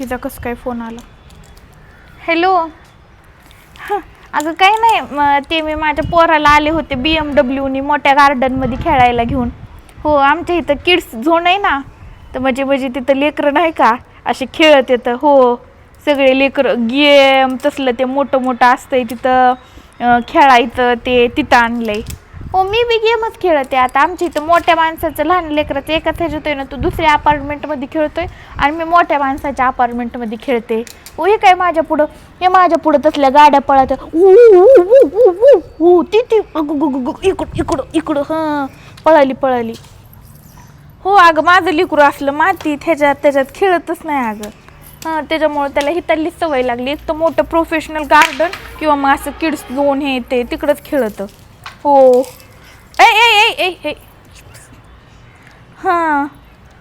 हिचा कसं काय फोन आला. हॅलो हं, अगं काय नाही. म, ते मी माझ्या पोराला आले होते बी एम डब्ल्यूनी मोठ्या गार्डनमध्ये खेळायला घेऊन. हो आमच्या इथं किड्स झोन आहे ना. तर म्हणजे म्हणजे तिथं लेकरं नाही का? असे खेळत येतं. हो सगळे लेकरं गेम तसलं ते मोठं मोठं असतंय तिथं. अं, खेळायचं ते तिथं आणलंय. हो मी बी गेमच खेळते आता. आमच्या इथं मोठ्या माणसाचं लहान लेकराचं एकाच ह्याच्यात ना तो दुसऱ्या अपार्टमेंटमध्ये खेळतोय आणि मी मोठ्या माणसाच्या अपार्टमेंटमध्ये खेळते. ओ हे काय माझ्या पुढं? हे माझ्या पुढं तसल्या गाड्या पळत ती ती. इकडं इकडं इकडं हां. पळाली पळाली. हो अगं माझं लिकरू असलं माती त्याच्यात त्याच्यात खेळतच नाही अगं. हां त्याच्यामुळं त्याला ही सवय लागली. एक तर मोठं प्रोफेशनल गार्डन किंवा मग असं किड्स झोन हे ते तिकडंच खेळतं. हो. ए ए ए ए ए. हां.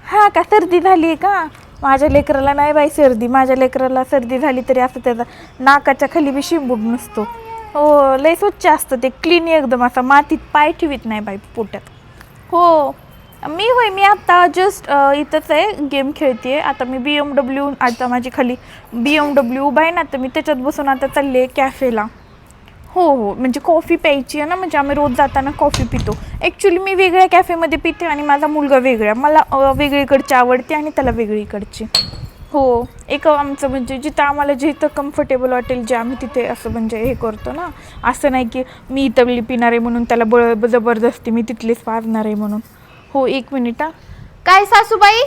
हां का? सर्दी झाली आहे का? माझ्या लेकराला नाही बाई सर्दी. माझ्या लेकराला सर्दी झाली तरी असं त्याचा नाकाच्या खाली बी शिंबूड नसतो. हो लय स्वच्छ असतं ते. क्लीन एकदम असा. मातीत पाय ठेवीत नाही बाई पोट्यात हो. मी होय मी आत्ता जस्ट इथंच आहे. गेम खेळते आता मी बी एम डब्ल्यू आता माझी खाली बी एम डब्ल्यू उभा आहे ना तर मी त्याच्यात बसून आता चालले आहे कॅफेला हो हो. म्हणजे कॉफी प्यायची आहे ना म्हणजे आम्ही रोज जाताना कॉफी पितो. ॲक्च्युली मी वेगळ्या कॅफेमध्ये पिते आणि माझा मुलगा वेगळ्या मला वेगळीकडची आवडते आणि त्याला वेगळीकडची. हो. एक आमचं म्हणजे जिथं आम्हाला जिथं कम्फर्टेबल वाटेल जे आम्ही तिथे असं म्हणजे हे करतो ना असं नाही की मी इथली पिणार आहे म्हणून त्याला बळ जबरदस्ती मी तिथलीच पाजणार आहे म्हणून. हो एक मिनिट हा. काय सासूबाई?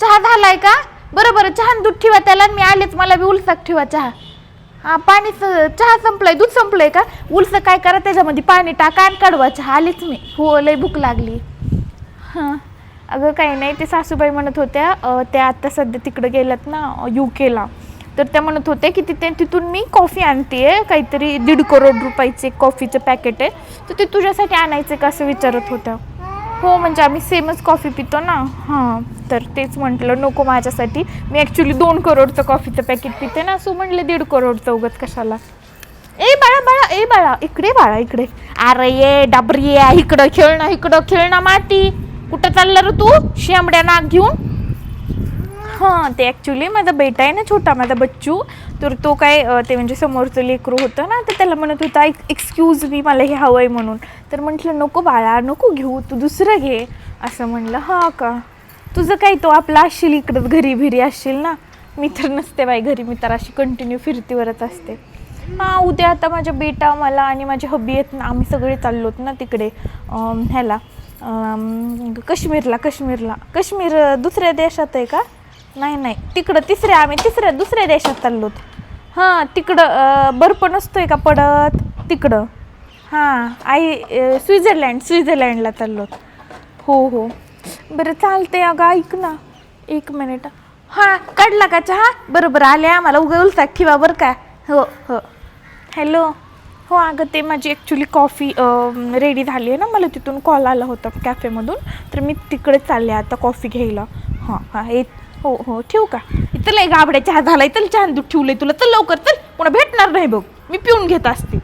चहा झालाय का? बरं बरं. चहा दूध ठेवा त्याला मी आलेच. मला बी उलसाक ठेवा चहा. हा पाणी चहा संपलंय दूध संपलंय का? उलस काय करा त्याच्यामध्ये पाणी टाका आणि कडवा चहा. आलीच मी. हो लय भूक लागली. हां. अगं काही नाही ते सासूबाई म्हणत होत्या त्या आत्ता सध्या तिकडे गेल्यात ना यू केला तर त्या म्हणत होत्या की तिथे तिथून मी कॉफी आणते काहीतरी दीड करोड रुपयाचे कॉफीचं पॅकेट आहे. तर ते तुझ्यासाठी आणायचं का असं विचारत होत्या. हो म्हणजे आम्ही सेमच कॉफी पितो ना. हां. तर तेच म्हटलं नको माझ्यासाठी. मी ॲक्च्युली दोन करोडचं कॉफीचं पॅकेट पिते ना. सो म्हटलं दीड करोडचं उगत कशाला? ए बाळा बाळा ए बाळा इकडे बाळा इकडे. अरे ये डाबरी ये इकडं खेळणं इकडं खेळणं माती. कुठं चाललं रे तू? शेंबड्या नाक घेऊन. हां ते ॲक्च्युली माझा बेटा आहे ना छोटा माझा बच्चू. तर तो काय ते म्हणजे समोरचं लेकरू होतं ना तर त्याला म्हणत होता एक एक्सक्यूज मी मला हे हवं आहे म्हणून. तर म्हटलं नको बाळा नको घेऊ तू दुसरं घे. असं म्हणलं हां का? तुझं काय तो आपला असशील इकडंच घरी भिरी असशील ना? मी तर नसते बाई घरी मी तर अशी कंटिन्यू फिरतीवरच असते. हां उद्या आता माझ्या बेटा मला आणि माझे हबी आहेत ना आम्ही सगळे चाललोत ना तिकडे ह्याला काश्मीरला काश्मीरला. काश्मीर दुसऱ्या देशात आहे का? नाही नाही. तिकडं तिसऱ्या आम्ही तिसऱ्या दुसऱ्या देशात चाललो हां तिकडं बर्फ नसतो आहे का पडत? तिकडं. हां आई अं, स्वित्झर्लंड स्वित्झर्लंडला चाललोत हो हो. बरं चालतंय अगं ऐक ना. एक मिनिट हां काढला का चहा? बरं बरं आले आम्हाला उगवलता ठेवा बरं का. हो हो. हॅलो हो अगं ते माझी ॲक्च्युली कॉफी रेडी झाली आहे ना. मला तिथून कॉल आला होता कॅफेमधून तर मी तिकडे चालले आता कॉफी घ्यायला. हां हां हे हो हो ठेवू का? इथं लय गाबड्या चहा झालाय तर चहा दूध आहे तुला. चल लवकर चल. पुन्हा भेटणार नाही बघ. मी पिऊन घेत असते.